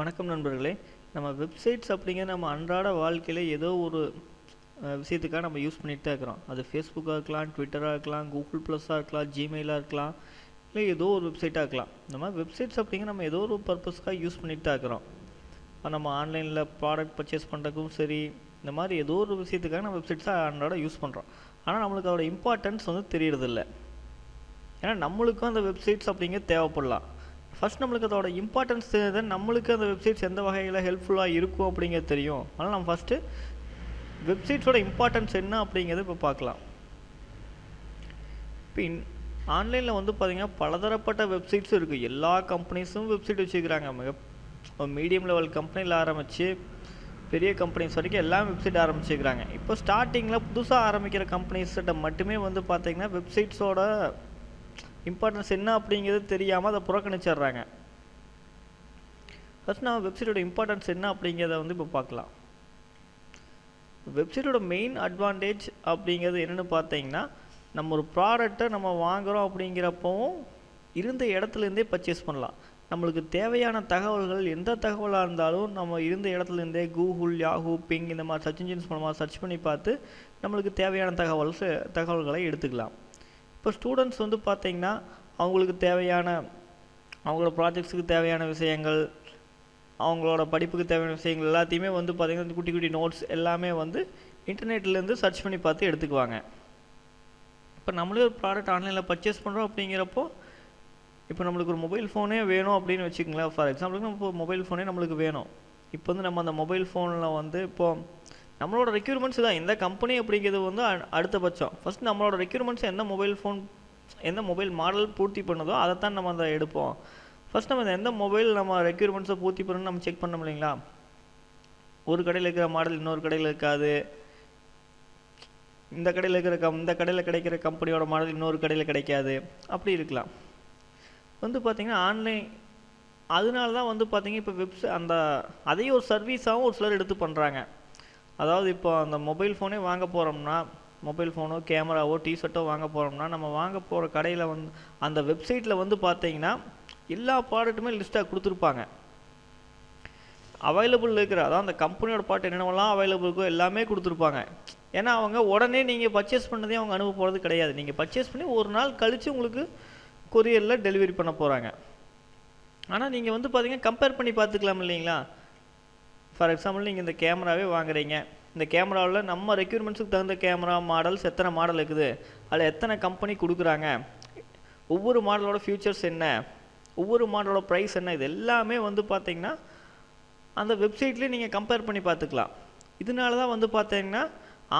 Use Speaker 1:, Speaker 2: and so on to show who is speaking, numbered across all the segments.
Speaker 1: வணக்கம் நண்பர்களே. நம்ம வெப்சைட்ஸ் அப்படிங்க நம்ம அன்றாட வாழ்க்கையில் ஏதோ ஒரு விஷயத்துக்காக நம்ம யூஸ் பண்ணிகிட்டே தான் இருக்கிறோம். அது ஃபேஸ்புக்காக இருக்கலாம் ட்விட்டராக இருக்கலாம் கூகுள் ப்ளஸ்ஸாக இருக்கலாம் ஜிமெயிலாக இருக்கலாம் இல்லை ஏதோ ஒரு வெப்சைட்டாக இருக்கலாம். இந்த மாதிரி வெப்சைட்ஸ் அப்படிங்கிற நம்ம ஏதோ ஒரு பர்பஸ்க்காக யூஸ் பண்ணிகிட்டு தான் இருக்கிறோம். இப்போ நம்ம ஆன்லைனில் ப்ராடக்ட் பர்ச்சேஸ் பண்ணுறதுக்கும் சரி இந்த மாதிரி ஏதோ ஒரு விஷயத்துக்காக நம்ம வெப்சைட்ஸாக அன்றாட யூஸ் பண்ணுறோம் ஆனால் நம்மளுக்கு அதோட இம்பார்ட்டன்ஸ் வந்து தெரியறதில்ல. ஏன்னா நம்மளுக்கும் அந்த வெப்சைட்ஸ் அப்படிங்க தேவைப்படலாம். ஃபஸ்ட் நம்மளுக்கு அதோட இம்பார்ட்டன்ஸ் தெரியுது நம்மளுக்கு அந்த வெப்சைட்ஸ் எந்த வகையில் ஹெல்ப்ஃபுல்லாக இருக்கும் அப்படிங்கிறது தெரியும். அதனால் நம்ம ஃபஸ்ட்டு வெப்சைட்ஸோட இம்பார்ட்டன்ஸ் என்ன அப்படிங்கிறத இப்போ பார்க்கலாம். இப்போ ஆன்லைனில் வந்து பார்த்தீங்கன்னா பலதரப்பட்ட வெப்சைட்ஸும் இருக்குது எல்லா கம்பெனிஸும் வெப்சைட் வச்சுக்கிறாங்க மிக மீடியம் லெவல் கம்பெனியில் ஆரம்பித்து பெரிய கம்பெனிஸ் வரைக்கும் எல்லாம் வெப்சைட் ஆரம்பிச்சுக்கிறாங்க இப்போ ஸ்டார்டிங்கில் புதுசாக ஆரம்பிக்கிற கம்பெனிஸ்கிட்ட மட்டுமே வந்து பார்த்திங்கன்னா வெப்சைட்ஸோட இம்பார்ட்டன்ஸ் என்ன அப்படிங்கிறது தெரியாமல் அதை புறக்கணிச்சிடுறாங்க. ஃபஸ்ட் நம்ம வெப்சைட்டோட இம்பார்ட்டன்ஸ் என்ன அப்படிங்கிறத வந்து இப்போ பார்க்கலாம். வெப்சைட்டோட மெயின் அட்வான்டேஜ் அப்படிங்கிறது என்னென்னு பார்த்தீங்கன்னா நம்ம ஒரு ப்ராடக்டை நம்ம வாங்குகிறோம் அப்படிங்கிறப்பவும் இருந்த இடத்துலேருந்தே பர்ச்சேஸ் பண்ணலாம். நம்மளுக்கு தேவையான தகவல்கள் எந்த தகவலாக இருந்தாலும் நம்ம இருந்த இடத்துலேருந்தே கூகுள் யாஹூ பிங் இந்த மாதிரி சர்ச் இன்ஜின்ஸ் மூலமாக சர்ச் பண்ணி பார்த்து நம்மளுக்கு தேவையான தகவல் தகவல்களை எடுத்துக்கலாம். இப்போ ஸ்டூடெண்ட்ஸ் வந்து பார்த்திங்கன்னா அவங்களுக்கு தேவையான அவங்களோட ப்ராஜெக்ட்ஸுக்கு தேவையான விஷயங்கள் அவங்களோட படிப்புக்கு தேவையான விஷயங்கள் எல்லாத்தையுமே வந்து பார்த்திங்கன்னா குட்டி குட்டி நோட்ஸ் எல்லாமே வந்து இன்டர்நெட்லேருந்து சர்ச் பண்ணி பார்த்து எடுத்துக்குவாங்க. இப்போ நம்மளே ஒரு ப்ராடக்ட் ஆன்லைனில் பர்ச்சேஸ் பண்ணுறோம் அப்படிங்கிறப்போ இப்போ நம்மளுக்கு ஒரு மொபைல் ஃபோனே வேணும் அப்படின்னு வச்சுக்கோங்களேன். ஃபார் எக்ஸாம்பிளுக்கு நம்ம மொபைல் ஃபோனே நம்மளுக்கு வேணும். இப்போ வந்து நம்ம அந்த மொபைல் ஃபோனில் வந்து இப்போ நம்மளோட ரெக்யூர்மெண்ட்ஸ் தான். எந்த கம்பெனி அப்படிங்கிறது வந்து அடுத்தபட்சம் ஃபஸ்ட் நம்மளோட ரெக்யூர்மெண்ட்ஸ் எந்த மொபைல் ஃபோன் எந்த மொபைல் மாடல் பூர்த்தி பண்ணுதோ அதைத்தான் நம்ம அதை எடுப்போம். ஃபஸ்ட் நம்ம எந்த மொபைல் நம்ம ரெக்யூர்மெண்ட்ஸை பூர்த்தி பண்ணணும்னு நம்ம செக் பண்ணோம் இல்லைங்களா? ஒரு கடையில் இருக்கிற மாடல் இன்னொரு கடையில் இருக்காது. இந்த கடையில் இருக்கிற கம் இந்த கடையில் கிடைக்கிற கம்பெனியோட மாடல் இன்னொரு கடையில் கிடைக்காது. அப்படி இருக்கலாம். வந்து பார்த்தீங்கன்னா ஆன்லைன் அதனால தான் வந்து பார்த்திங்கன்னா இப்போ வெப்ஸ் அந்த அதையும் ஒரு சர்வீஸாகவும் ஒரு சிலர் எடுத்து பண்ணுறாங்க அதாவது இப்போ அந்த மொபைல் ஃபோனே வாங்க போகிறோம்னா மொபைல் ஃபோனோ கேமராவோ டிஷர்ட்டோ வாங்க போகிறோம்னா நம்ம வாங்க போகிற கடையில் வந்து அந்த வெப்சைட்டில் வந்து பார்த்தீங்கன்னா எல்லா ப்ராடக்ட்டுமே லிஸ்ட்டாக கொடுத்துருப்பாங்க. அவைலபிள் இருக்கிற அதான் அந்த கம்பெனியோட பாட்டு என்னென்னலாம் அவைலபிள் இருக்கோ எல்லாமே கொடுத்துருப்பாங்க. ஏன்னா அவங்க உடனே நீங்கள் பர்ச்சேஸ் பண்ணதே அவங்க அனுப்ப போகிறது கிடையாது. நீங்கள் பர்ச்சேஸ் பண்ணி ஒரு நாள் கழித்து உங்களுக்கு கொரியரில் டெலிவரி பண்ண போகிறாங்க ஆனால் நீங்கள் வந்து பார்த்தீங்கன்னா கம்பேர் பண்ணி பார்த்துக்கலாம் இல்லைங்களா? ஃபார் எக்ஸாம்பிள் நீங்கள் இந்த கேமராவே வாங்குறீங்க. இந்த கேமராவில் நம்ம ரெக்யூர்மெண்ட்ஸுக்கு தகுந்த கேமரா மாடல்ஸ் எத்தனை மாடல் இருக்குது? அதில் எத்தனை கம்பெனி கொடுக்குறாங்க? ஒவ்வொரு மாடலோட ஃபியூச்சர்ஸ் என்ன? ஒவ்வொரு மாடலோட ப்ரைஸ் என்ன? இது எல்லாமே வந்து பார்த்தீங்கன்னா அந்த வெப்சைட்லேயே நீங்கள் கம்பேர் பண்ணி பார்த்துக்கலாம் இதனால தான் வந்து பார்த்தீங்கன்னா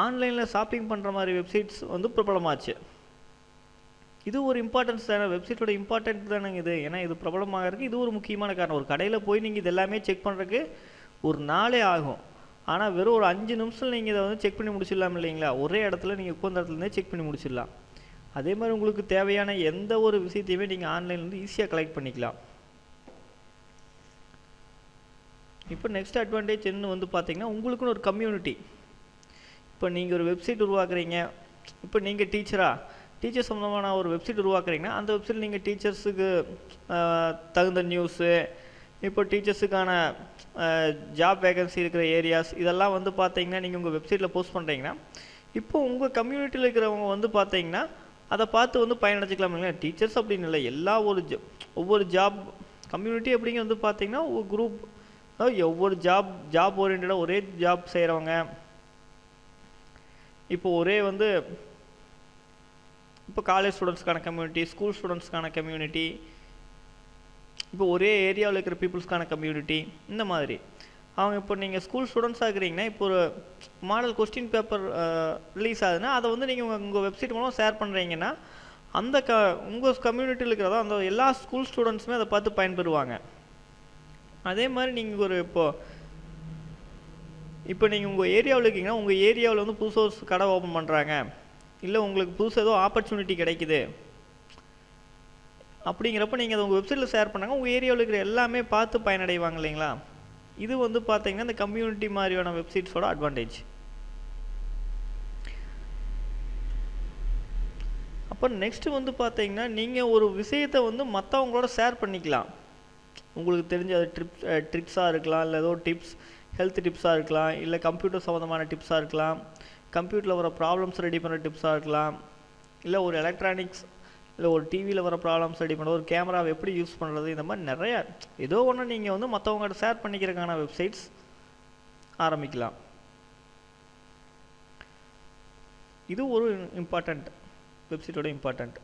Speaker 1: ஆன்லைனில் ஷாப்பிங் பண்ணுற மாதிரி வெப்சைட்ஸ் வந்து பிரபலமாச்சு. இது ஒரு இம்பார்ட்டன்ஸ் தானே. வெப்சைட்டோட இம்பார்ட்டன்ட் தானேங்க இது. ஏன்னா இது பிரபலமாகறதுக்கு இது ஒரு முக்கியமான காரணம். ஒரு கடையில் போய் நீங்கள் இது எல்லாமே செக் பண்ணுறதுக்கு ஒரு நாளே ஆகும். ஆனால் வெறும் ஒரு அஞ்சு நிமிஷம் நீங்கள் இதை வந்து செக் பண்ணி முடிச்சிடலாம் இல்லைங்களா? ஒரே இடத்துல நீங்கள் உட்காந்த இடத்துலேருந்தே செக் பண்ணி முடிச்சிடலாம். அதே மாதிரி உங்களுக்கு தேவையான எந்த ஒரு விஷயத்தையுமே நீங்கள் ஆன்லைன்லேருந்து ஈஸியாக கலெக்ட் பண்ணிக்கலாம். இப்போ நெக்ஸ்ட் அட்வான்டேஜ் என்ன வந்து பார்த்தீங்கன்னா உங்களுக்குன்னு ஒரு கம்யூனிட்டி இப்போ நீங்கள் ஒரு வெப்சைட் உருவாக்குறீங்க. இப்போ நீங்கள் டீச்சராக டீச்சர் சம்மந்தமான ஒரு வெப்சைட் உருவாக்குறீங்கன்னா அந்த வெப்சைட் நீங்கள் டீச்சர்ஸுக்கு தகுந்த நியூஸு இப்போ டீச்சர்ஸுக்கான ஜாப் வேகன்சி இருக்கிற ஏரியாஸ் இதெல்லாம் வந்து பார்த்தீங்கன்னா நீங்கள் உங்கள் வெப்சைட்டில் போஸ்ட் பண்ணுறீங்கன்னா இப்போ உங்கள் கம்யூனிட்டியில் இருக்கிறவங்க வந்து பார்த்தீங்கன்னா அதை பார்த்து வந்து பயனடைச்சிக்கலாம் இல்லைங்களா? டீச்சர்ஸ் அப்படின்னு இல்லை எல்லா ஒரு ஜ ஒவ்வொரு ஜாப் கம்யூனிட்டி அப்படிங்க வந்து பார்த்தீங்கன்னா ஒரு குரூப் ஒவ்வொரு ஜாப் ஜாப் ஓரியன்டாக ஒரே ஜாப் செய்கிறவங்க இப்போ ஒரே வந்து இப்போ காலேஜ் ஸ்டூடெண்ட்ஸ்க்கான கம்யூனிட்டி ஸ்கூல் ஸ்டூடெண்ட்ஸ்க்கான கம்யூனிட்டி இப்போ ஒரே ஏரியாவில் இருக்கிற பீப்புள்ஸ்க்கான கம்யூனிட்டி இந்த மாதிரி. அவங்க இப்போ நீங்கள் ஸ்கூல் ஸ்டூடெண்ட்ஸாக இருக்கிறீங்கன்னா இப்போ ஒரு மாடல் கொஸ்டின் பேப்பர் ரிலீஸ் ஆகுதுன்னா அதை வந்து நீங்கள் உங்கள் உங்கள் வெப்சைட் மூலம் ஷேர் பண்ணுறீங்கன்னா அந்த க உங்கள் கம்யூனிட்டியில் இருக்கிறதோ அந்த எல்லா ஸ்கூல் ஸ்டூடெண்ட்ஸுமே அதை பார்த்து பயன்பெறுவாங்க. அதே மாதிரி நீங்கள் ஒரு இப்போ இப்போ நீங்கள் உங்கள் ஏரியாவில் இருக்கீங்கன்னா உங்கள் ஏரியாவில் வந்து புதுசாக ஒரு கடை ஓப்பன் பண்ணுறாங்க இல்லை உங்களுக்கு புதுசாக ஏதோ ஆப்பர்ச்சுனிட்டி கிடைக்குது. அப்படிங்கிறப்ப நீங்கள் அதை உங்கள் வெப்சைட்டில் ஷேர் பண்ணாங்க. உங்கள் ஏரியாவில் இருக்கிற எல்லாமே பார்த்து பயனடைவாங்க இல்லைங்களா? இது வந்து பார்த்தீங்கன்னா இந்த கம்யூனிட்டி மாதிரியான வெப்சைட்ஸோட அட்வான்டேஜ் அப்போ நெக்ஸ்ட்டு வந்து பார்த்தீங்கன்னா நீங்கள் ஒரு விஷயத்தை வந்து மற்றவங்களோட ஷேர் பண்ணிக்கலாம். உங்களுக்கு தெரிஞ்ச ட்ரிப்ஸ் ட்ரிக்ஸாக இருக்கலாம் இல்லை ஏதோ டிப்ஸ் ஹெல்த் டிப்ஸாக இருக்கலாம் இல்லை கம்ப்யூட்டர் சம்மந்தமான டிப்ஸாக இருக்கலாம். கம்ப்யூட்டரில் வர ப்ராப்ளம்ஸ் ரெடி பண்ணுற டிப்ஸாக இருக்கலாம். இல்லை ஒரு எலக்ட்ரானிக்ஸ் இல்லை ஒரு டிவியில் வர ப்ராப்ளம்ஸ் ரெடி பண்ணுறது ஒரு கேமராவை எப்படி யூஸ் பண்ணுறது இந்த மாதிரி நிறையா ஏதோ ஒன்று நீங்கள் வந்து மற்றவங்கள்ட்ட ஷேர் பண்ணிக்கிறதுக்கான வெப்சைட்ஸ் ஆரம்பிக்கலாம். இது ஒரு இம்பார்ட்டண்ட் வெப்சைட்டோட இம்பார்ட்டண்ட்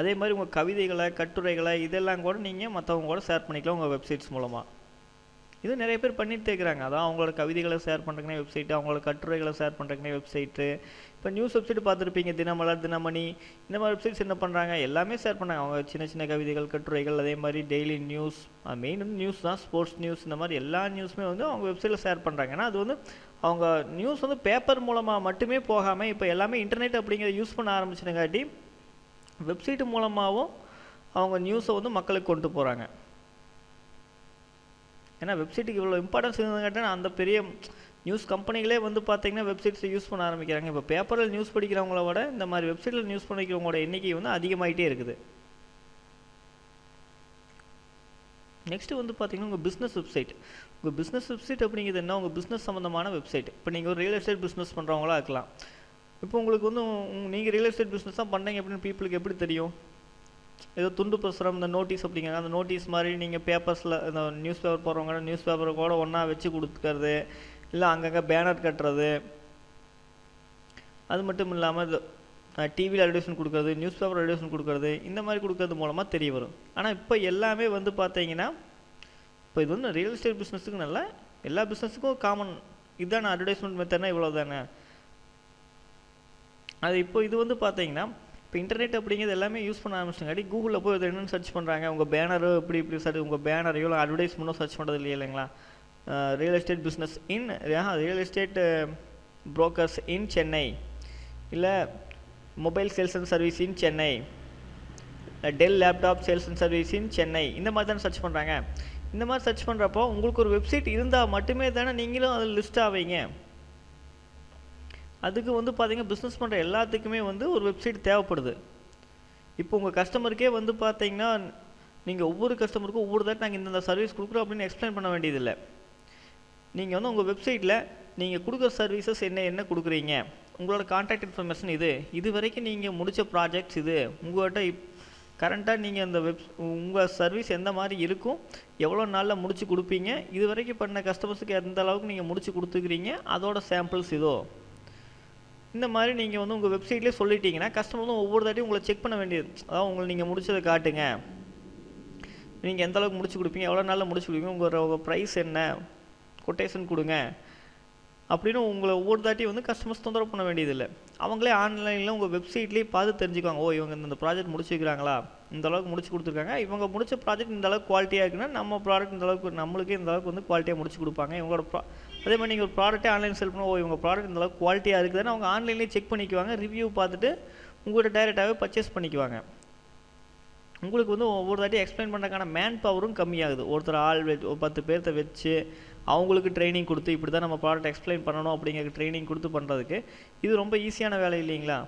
Speaker 1: அதே மாதிரி உங்கள் கவிதைகளை கட்டுரைகளை இதெல்லாம் கூட நீங்கள் மற்றவங்க கூட ஷேர் பண்ணிக்கலாம் உங்கள் வெப்சைட்ஸ் மூலமாக இது நிறைய பேர் பண்ணிட்டு இருக்கிறாங்க. அதான் அவங்களோட கவிதைகளை ஷேர் பண்ணுறதுக்குனே வெப்சைட்டு அவங்களோட கட்டுரைகளை ஷேர் பண்ணுறதுக்குனே வெப்சைட்டு இப்போ நியூஸ் வெப்சைட் பார்த்துருப்பீங்க தினமலர் தினமணி இந்த மாதிரி வெப்சைட்ஸ் என்ன பண்ணுறாங்க எல்லாமே ஷேர் பண்ணாங்க அவங்க சின்ன சின்ன கவிதைகள் கட்டுரைகள் அதே மாதிரி டெய்லி நியூஸ் மெயின் வந்து நியூஸ் தான் ஸ்போர்ட்ஸ் நியூஸ் இந்த மாதிரி எல்லா நியூஸுமே வந்து அவங்க வெப்சைட்டில் ஷேர் பண்ணுறாங்க ஏன்னா அது வந்து அவங்க நியூஸ் வந்து பேப்பர் மூலமாக மட்டுமே போகாமல் இப்போ எல்லாமே இன்டர்நெட் அப்படிங்கிறத யூஸ் பண்ண ஆரம்பிச்சினங்காட்டி வெப்சைட்டு மூலமாகவும் அவங்க நியூஸை வந்து மக்களுக்கு கொண்டு போகிறாங்க ஏன்னா வெப்சைட்டுக்கு இவ்வளோ இம்பார்ட்டன்ஸ் இருந்ததுங்காட்டி அந்த பெரிய நியூஸ் கம்பெனிகளே வந்து பார்த்தீங்கன்னா வெப்சைட்ஸை யூஸ் பண்ண ஆரம்பிக்கிறாங்க. இப்போ பேப்பரில் நியூஸ் படிக்கிறவங்கள விட இந்த மாதிரி வெப்சைட்டில் நியூஸ் படிக்கிறவங்களோட எண்ணிக்கை வந்து அதிகமாகிட்டே இருக்குது. நெக்ஸ்ட்டு வந்து பார்த்தீங்கன்னா உங்கள் பிஸ்னஸ் வெப்சைட் உங்கள் பிஸ்னஸ் வெப்சைட் அப்படிங்கிறது என்ன? உங்கள் பிஸ்னஸ் சம்மந்தமான வெப்சைட் இப்போ நீங்கள் ஒரு ரியல் எஸ்டேட் பிஸ்னஸ் பண்ணுறவங்களா இருக்கலாம். இப்போ உங்களுக்கு வந்து நீங்கள் ரியல் எஸ்டேட் பிஸ்னஸ் தான் பண்ணீங்க அப்படின்னு பீப்புளுக்கு எப்படி தெரியும்? ஏதோ துண்டு பிரசுரம் இந்த நோட்டீஸ் அப்படிங்கிறாங்க அந்த நோட்டீஸ் மாதிரி நீங்கள் பேப்பர்ஸில் இந்த நியூஸ் பேப்பர் போடுறவங்க நியூஸ் பேப்பரை கூட ஒன்றா வச்சு கொடுக்கறது இல்லை அங்கங்கே பேனர் கட்டுறது. அது மட்டும் இல்லாமல் டிவியில் அட்வர்டைஸ்மெண்ட் கொடுக்குறது நியூஸ் பேப்பர் அட்வர்டைஸ்மெண்ட் கொடுக்குறது இந்த மாதிரி கொடுக்கறது மூலமாக தெரிய வரும். ஆனால் இப்போ எல்லாமே வந்து பார்த்தீங்கன்னா இப்போ இது வந்து ரியல் எஸ்டேட் பிஸ்னஸுக்கு நல்ல எல்லா பிஸ்னஸுக்கும் காமன் இதுதான் அட்வர்டைஸ்மெண்ட் மெத்தட்னா இவ்வளோ தானே அது இப்போ இது வந்து பார்த்தீங்கன்னா இப்போ இன்டர்நெட் அப்படிங்கிறது எல்லாமே யூஸ் பண்ண ஆரம்பிச்சிட்டாங்க. கூகுளில் போய் அது என்னென்னு சர்ச் பண்ணுறாங்க உங்கள் பேனரோ இப்படி இப்படி சர்ச் உங்கள் பேனரையோ இல்லை அட்வர்டைஸ்மெண்ட்டோ சர்ச் பண்ணுறது இல்லையா இல்லைங்களா? Real estate business in real estate brokers in Chennai. இல்லை mobile sales and service in Chennai. Dell laptop sales and service in Chennai. இந்த மாதிரி தானே சர்ச் பண்ணுறாங்க இந்த மாதிரி சர்ச் பண்ணுறப்போ உங்களுக்கு ஒரு வெப்சைட் இருந்தால் மட்டுமே தானே நீங்களும் அதில் லிஸ்ட் ஆவீங்க. அதுக்கு வந்து பார்த்தீங்கன்னா பிஸ்னஸ் பண்ணுற எல்லாத்துக்குமே வந்து ஒரு வெப்சைட் தேவைப்படுது. இப்போ உங்கள் கஸ்டமருக்கே வந்து பார்த்தீங்கன்னா நீங்கள் ஒவ்வொரு கஸ்டமருக்கும் ஒவ்வொரு தாட்டி நாங்கள் இந்தந்த சர்வீஸ் கொடுக்குறோம் அப்படின்னு எக்ஸ்பிளைன் பண்ண வேண்டியதில்லை. நீங்கள் வந்து உங்கள் வெப்சைட்டில் நீங்கள் கொடுக்குற சர்வீசஸ் என்ன என்ன கொடுக்குறீங்க? உங்களோட கான்டாக்ட் இன்ஃபர்மேஷன் இது. இது வரைக்கும் நீங்கள் முடித்த ப்ராஜெக்ட்ஸ் இது. உங்கள்கிட்ட இப் கரண்ட்டாக நீங்கள் அந்த வெப் உங்கள் சர்வீஸ் எந்த மாதிரி இருக்கும் எவ்வளோ நாளில் முடித்து கொடுப்பீங்க இது வரைக்கும் பண்ண கஸ்டமர்ஸுக்கு எந்த அளவுக்கு நீங்கள் முடித்து கொடுத்துக்கிறீங்க அதோட சாம்பிள்ஸ் இதோ. இந்த மாதிரி நீங்கள் வந்து உங்கள் வெப்சைட்லேயே சொல்லிட்டீங்கன்னா கஸ்டமர் வந்து ஒவ்வொரு தாட்டியும் உங்களை செக் பண்ண வேண்டியது. அதாவது உங்களை நீங்கள் முடிச்சதை காட்டுங்க. நீங்கள் எந்த அளவுக்கு முடிச்சு கொடுப்பீங்க எவ்வளோ நாளில் முடிச்சு கொடுப்பீங்க உங்கள் ப்ரைஸ் என்ன கொட்டேஷன் கொடுங்க. அப்படின்னு உங்களை ஒவ்வொரு தாட்டி வந்து கஸ்டமர்ஸ் தொந்தரவு பண்ண வேண்டியதில்லை. அவங்களே ஆன்லைனில் உங்கள் வெப்சைட்லேயே பார்த்து தெரிஞ்சுக்குவாங்க. ஓ இவங்க இந்த ப்ராஜெக்ட் முடிச்சுக்கிறாங்களா இந்த அளவுக்கு முடிச்சு கொடுத்துருக்காங்க. இவங்க முடிச்ச ப்ராஜெக்ட் இந்த அளவுக்கு குவாலிட்டியாக இருக்குன்னா நம்ம ப்ராடக்ட் இந்த அளவுக்கு நம்மளுக்கே இந்த அளவுக்கு வந்து குவாலிட்டியாக முடிச்சு கொடுப்பாங்க. இவங்களோட ப்ரா அதே மாதிரி நீங்கள் ஒரு ப்ராடக்ட்டே ஆன்லைன் செல் பண்ணுவோம் ஓ இவங்க ப்ராடக்ட் இந்த அளவுக்கு குவாலிட்டியாக இருக்குதுன்னு அவங்க ஆன்லைன்லேயே செக் பண்ணிக்குவாங்க ரிவ்யூ பார்த்துட்டு உங்கள்கிட்ட டைரெக்டாகவே பர்ச்சேஸ் பண்ணிக்குவாங்க. உங்களுக்கு வந்து ஒவ்வொரு தாட்டி எக்ஸ்பிளைன் பண்ணுறதுக்கான மேன் பவரும் கம்மியாகுது. ஒருத்தர் ஆள் வச்சு ஒரு பத்து பேர்த்த வச்சு அவங்களுக்கு ட்ரைனிங் கொடுத்து இப்படி தான் நம்ம ப்ராடக்ட் எக்ஸ்பிளைன் பண்ணணும் அப்படிங்கிற ட்ரைனிங் கொடுத்து பண்ணுறதுக்கு இது ரொம்ப ஈஸியான வேலை இல்லைங்களா?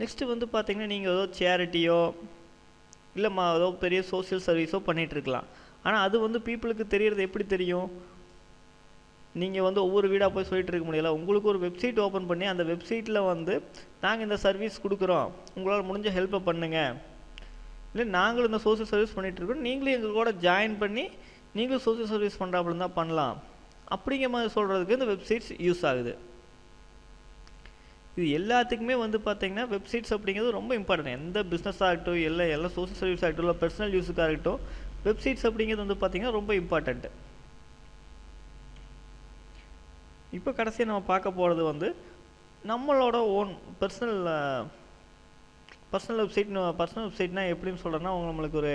Speaker 1: நெக்ஸ்ட்டு வந்து பார்த்திங்கன்னா நீங்கள் ஏதோ சேரிட்டியோ இல்லைம்மா ஏதோ பெரிய சோஷியல் சர்வீஸோ பண்ணிகிட்ருக்கலாம் ஆனால் அது வந்து பீப்புளுக்கு தெரியறது எப்படி தெரியும்? நீங்கள் வந்து ஒவ்வொரு வீடாக போய் சொல்லிட்டு இருக்க முடியல. உங்களுக்கு ஒரு வெப்சைட் ஓப்பன் பண்ணி அந்த வெப்சைட்டில் வந்து நாங்கள் இந்த சர்வீஸ் கொடுக்குறோம். உங்களால் முடிஞ்ச ஹெல்ப்பை பண்ணுங்கள் இல்லை நாங்களும் இந்த சோஷியல் சர்வீஸ் பண்ணிகிட்ருக்கோம் நீங்களும் எங்கள் கூட ஜாயின் பண்ணி நீங்களும் சோஷியல் சர்வீஸ் பண்ணுறாப்புல தான் பண்ணலாம். அப்படிங்கிற மாதிரி சொல்கிறதுக்கு இந்த வெப்சைட்ஸ் யூஸ் ஆகுது. இது எல்லாத்துக்குமே வந்து பார்த்தீங்கன்னா வெப்சைட்ஸ் அப்படிங்கிறது ரொம்ப இம்பார்ட்டன்ட் எந்த பிஸ்னஸ் ஆகட்டும் இல்லை எல்லா சோஷியல் சர்வீஸ் ஆகட்டும் இல்லை பர்சனல் யூஸுக்காக இருக்கட்டும் வெப்சைட்ஸ் அப்படிங்கிறது வந்து பார்த்தீங்கன்னா ரொம்ப இம்பார்ட்டண்ட்டு இப்போ கடைசியாக நம்ம பார்க்க போகிறது வந்து நம்மளோட own personal personal website personal வெப்சைட்னா எப்படின்னு சொல்கிறேன்னா அவங்க நம்மளுக்கு ஒரு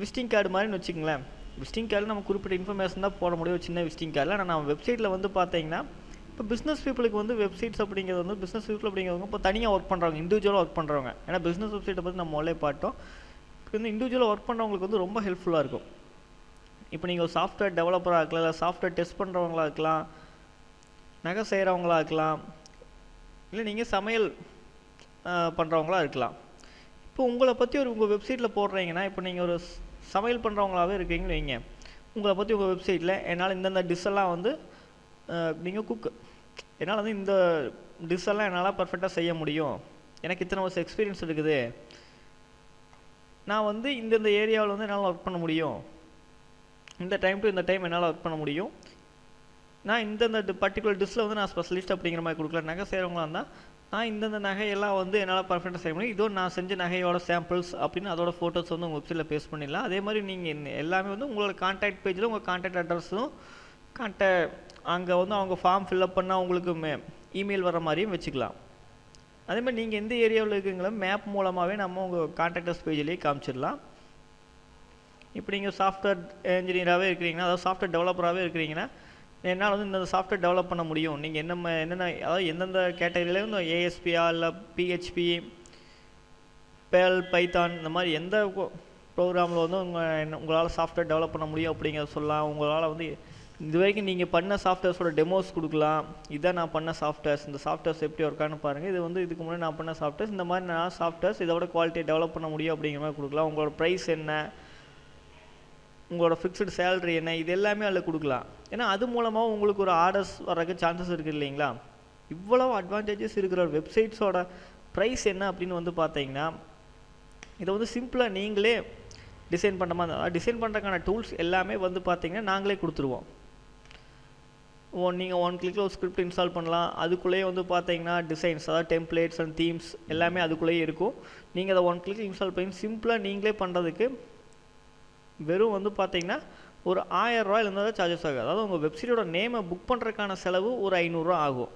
Speaker 1: விசிட்டிங் கார்டு மாதிரின்னு வச்சுங்களேன் விசிட்டிங் கார்டில் நம்ம குறிப்பிட்ட இன்ஃபர்மேஷன் தான் போட முடியும். சின்ன விசிட்டிங் கார்டில் ஆனால் நம்ம வெப்சைட்டில் வந்து பார்த்தீங்கன்னா இப்போ பிஸ்னஸ் பீப்புளுக்கு வந்து வெப்சைட்ஸ் அப்படிங்கிறது வந்து பிஸ்னஸ் பீப்புள் அப்படிங்கிறவங்க இப்போ தனியாக ஒர்க் பண்ணுறவங்க இண்டிவிஜுவலாக ஒர்க் பண்ணுறவங்க ஏன்னா பிஸ்னஸ் வெப்சைட்டை பற்றி நம்ம முதலே பார்த்தோம். இப்போ வந்து இண்டிவிஜுவலாக ஒர்க் பண்ணுறவங்களுக்கு வந்து ரொம்ப ஹெல்ப்ஃபுல்லாக இருக்கும். இப்போ நீங்கள் ஒரு சாஃப்ட்வேர் டெவலப்பராக இருக்கலாம் இல்லை சாஃப்ட்வேர் டெஸ்ட் பண்ணுறவங்களா இருக்கலாம் நகை செய்கிறவங்களா இருக்கலாம் இல்லை நீங்கள் சமையல் பண்ணுறவங்களா இருக்கலாம். இப்போ உங்களை பற்றி ஒரு உங்கள் வெப்சைட்டில் போடுறீங்கன்னா இப்போ நீங்கள் ஒரு சமையல் பண்ணுறவங்களாவே இருக்கீங்கன்னு வைங்க. உங்களை பற்றி உங்கள் வெப்சைட்டில் என்னால் இந்தந்த டிஷ்ஷெல்லாம் வந்து நீங்கள் குக் என்னால் வந்து இந்த டிஷ்ஷெல்லாம் என்னால் பர்ஃபெக்டாக செய்ய முடியும். எனக்கு இத்தனை வருஷம் எக்ஸ்பீரியன்ஸ் இருக்குது. நான் வந்து இந்தந்த ஏரியாவில் வந்து என்னால் ஒர்க் பண்ண முடியும். இந்த டைம் டு இந்த டைம் என்னால் ஒர்க் பண்ண முடியும். நான் இந்தந்த பர்டிகுலர் டிஷ்ஷில் வந்து நான் ஸ்பெஷலிஸ்ட் அப்படிங்கிற மாதிரி கொடுக்கல. நகை செய்கிறவங்களா இருந்தால் நான் இந்தந்த நகையெல்லாம் வந்து என்னால் பர்ஃபெக்டாக செய்ய முடியும். இதோ நான் செஞ்ச நகையோட சாம்பிள்ஸ் அப்படின்னு அதோட ஃபோட்டோஸ் வந்து உங்கள் வெப்சைட்டில் பேஸ்ட் பண்ணிடலாம். அதே மாதிரி நீங்கள் எல்லாமே வந்து உங்களோட கான்டாக்ட் பேஜில் உங்கள் கான்டாக்ட் அட்ரஸும் கான்டாக்ட் அங்கே வந்து அவங்க ஃபார்ம் ஃபில்அப் பண்ணால் உங்களுக்கு மே இமெயில் வர மாதிரியும் வச்சுக்கலாம். அதேமாதிரி நீங்கள் எந்த ஏரியாவில் இருக்கீங்களோ மேப் மூலமாகவே நம்ம உங்கள் கான்டாக்டர்ஸ் பேஜ்லேயே காமிச்சிடலாம். இப்போ நீங்கள் சாஃப்ட்வேர் இன்ஜினியராகவே இருக்கிறீங்கன்னா அதாவது சாஃப்ட்வேர் டெவலப்பராகவே இருக்கிறீங்கன்னா என்னால் வந்து இந்த சாஃப்ட்வேர் டெவலப் பண்ண முடியும். நீங்கள் என்ன ம- என்னென்ன அதாவது எந்தெந்த கேட்டகரியில் இந்த ஏஎஸ்பியா இல்லை பிஹெச்பி பேல் பைத்தான் இந்த மாதிரி எந்த ப்ரோக்ராமில் வந்து உங்கள் உங்களால் சாஃப்ட்வேர் டெவலப் பண்ண முடியும் அப்படிங்கிறத சொல்லலாம். உங்களால் வந்து இது வரைக்கும் நீங்கள் பண்ண சாஃப்ட்வேர்ஸோட டெமோஸ் கொடுக்கலாம். இதான் நான் பண்ண சாஃப்ட்வேர்ஸ் இந்த சாஃப்ட்வேர்ஸ் எப்படி ஒர்க்கானு பாருங்கள் இது வந்து இதுக்கு முன்னாடி நான் பண்ண சாஃப்ட்வேர்ஸ் இந்த மாதிரி நான் சாஃப்ட்வேர்ஸ் இதோட குவாலிட்டியை டெவலப் பண்ண முடியும் அப்படிங்கிற மாதிரி கொடுக்கலாம். உங்களோட ப்ரைஸ் என்ன? உங்களோட ஃபிக்ஸ்டு சேலரி என்ன? இது எல்லாமே அதில் கொடுக்கலாம். ஏன்னா அது மூலமாக உங்களுக்கு ஒரு ஆர்டர்ஸ் வர்றதுக்கு சான்சஸ் இருக்குது இல்லைங்களா? இவ்வளோ அட்வான்டேஜஸ் இருக்கிற வெப்சைட்ஸோட ப்ரைஸ் என்ன அப்படின்னு வந்து பார்த்தீங்கன்னா இதை வந்து சிம்பிளாக நீங்களே டிசைன் பண்ணுற மாதிரி டிசைன் பண்ணுறதுக்கான டூல்ஸ் எல்லாமே வந்து பார்த்திங்கன்னா நாங்களே கொடுத்துருவோம். ஒன் நீங்கள் ஒன் கிளிக்கில் ஒரு ஸ்கிரிப்ட் இன்ஸ்டால் பண்ணலாம். அதுக்குள்ளேயே வந்து பார்த்தீங்கன்னா டிசைன்ஸ் அதாவது டெம்ப்ளேட்ஸ் அண்ட் தீம்ஸ் எல்லாமே அதுக்குள்ளேயே இருக்கும். நீங்கள் அதை ஒன் கிளிக்கில் இன்ஸ்டால் பண்ணி சிம்பிளாக நீங்களே பண்ணுறதுக்கு வெறும் வந்து பார்த்தீங்கன்னா ஒரு ஆயிரம் இருந்தால் தான் சார்ஜஸ் ஆகும் அதாவது உங்கள் வெப்சைட்டோட நேமை புக் பண்ணுறதுக்கான செலவு ஒரு ஐநூறுரூவா ஆகும்.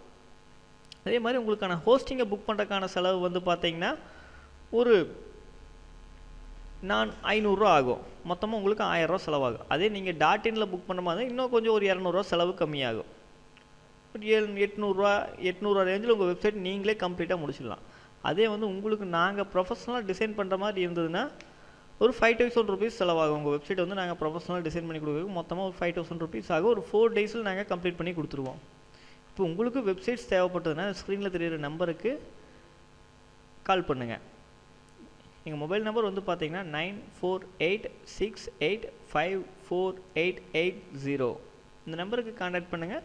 Speaker 1: அதே மாதிரி உங்களுக்கான ஹோஸ்டிங்கை புக் பண்ணுறதுக்கான செலவு வந்து பார்த்தீங்கன்னா ஒரு நான் ஐநூறுரூவா ஆகும். மொத்தமாக உங்களுக்கு ஆயிரரூவா செலவாகும். அதே நீங்கள் டாட் இனில் புக் பண்ண மாதிரி இன்னும் கொஞ்சம் ஒரு இரநூறுவா செலவு கம்மியாகும். ஒரு ஏழு எட்நூறுரூவா எட்நூறுவா ரேஞ்சில் உங்கள் வெப்சைட் நீங்களே கம்ப்ளீட்டாக முடிச்சிடலாம். அதே வந்து உங்களுக்கு நாங்கள் ப்ரொஃபஷனலாக டிசைன் பண்ணுற மாதிரி இருந்ததுன்னா ஒரு ஃபைவ் தௌசண்ட் ருபீஸ் செலவாகும். உங்கள் வெப்சைட் வந்து நாங்கள் ப்ரொஃபஷனலாக டிசைன் பண்ணி கொடுக்குறது மொத்தமாக ஒரு ஃபைவ் தௌசண்ட் ருபீஸ் ஆகும். ஒரு ஃபோர் டேஸில் நாங்கள் கம்ப்ளீட் பண்ணி கொடுத்துருவோம். இப்போ உங்களுக்கு வெப்சைட்ஸ் தேவைப்பட்டதுன்னா ஸ்க்ரீனில் தெரியுற நம்பருக்கு கால் பண்ணுங்கள் எங்கள் மொபைல் நம்பர் வந்து பார்த்தீங்கன்னா nine four eight six eight five four eight eight zero. இந்த நம்பருக்கு காண்டாக்ட் பண்ணுங்கள்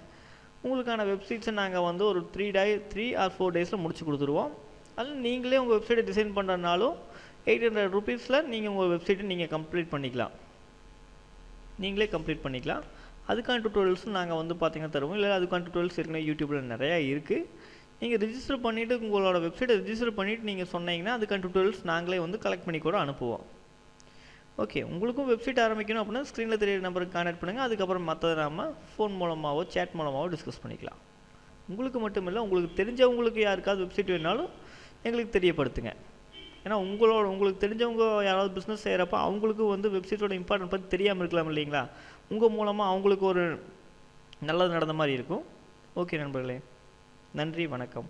Speaker 1: உங்களுக்கான வெப்சைட்ஸை நாங்கள் வந்து ஒரு three day three or four டேஸில் முடிச்சு கொடுத்துருவோம். அதில் நீங்களே உங்கள் வெப்சைட்டை டிசைன் பண்ணுறதுனாலும் எயிட் ஹண்ட்ரட் ருபீஸில் நீங்கள் உங்கள் வெப்சைட்டை நீங்கள் கம்ப்ளீட் பண்ணிக்கலாம். நீங்களே கம்ப்ளீட் பண்ணிக்கலாம். அதுக்கான டுட்டோரியல்ஸும் நாங்கள் வந்து பார்த்திங்கன்னா தருவோம். இல்லை அதுக்கான டுட்டோரியல்ஸ் ஏற்கனவே யூடியூப்பில் நிறையா இருக்குது நீங்கள் ரிஜிஸ்டர் பண்ணிவிட்டு உங்களோட வெப்சைட்டை ரிஜிஸ்டர் பண்ணிவிட்டு நீங்கள் சொன்னீங்கன்னா அதுக்கான டுட்டோரியல்ஸ் நாங்களே வந்து கலெக்ட் பண்ணி கூட அனுப்புவோம். ஓகே உங்களுக்கும் வெப்சைட் ஆரம்பிக்கணும் அப்படின்னா ஸ்க்ரீனில் தெரியுற நம்பருக்கு கான்டாக்ட் பண்ணுங்கள் அதுக்கப்புறம் மற்றது நாம ஃபோன் மூலமாகவோ சேட் மூலமாகவோ டிஸ்கஸ் பண்ணிக்கலாம். உங்களுக்கு மட்டும் இல்லை உங்களுக்கு தெரிஞ்சவங்களுக்கு யாருக்காவது வெப்சைட் வேணாலும் எங்களுக்கு தெரியப்படுத்துங்க. ஏன்னா உங்களோட உங்களுக்கு தெரிஞ்சவங்க யாராவது பிஸ்னஸ் செய்கிறப்ப அவங்களுக்கு வந்து வெப்சைட்டோட இம்பார்ட்டன்ட் பற்றி தெரியாமல் இருக்கலாம் இல்லைங்களா? உங்கள் மூலமாக அவங்களுக்கு ஒரு நல்லது நடந்த மாதிரி இருக்கும். ஓகே நண்பர்களே. நன்றி வணக்கம்.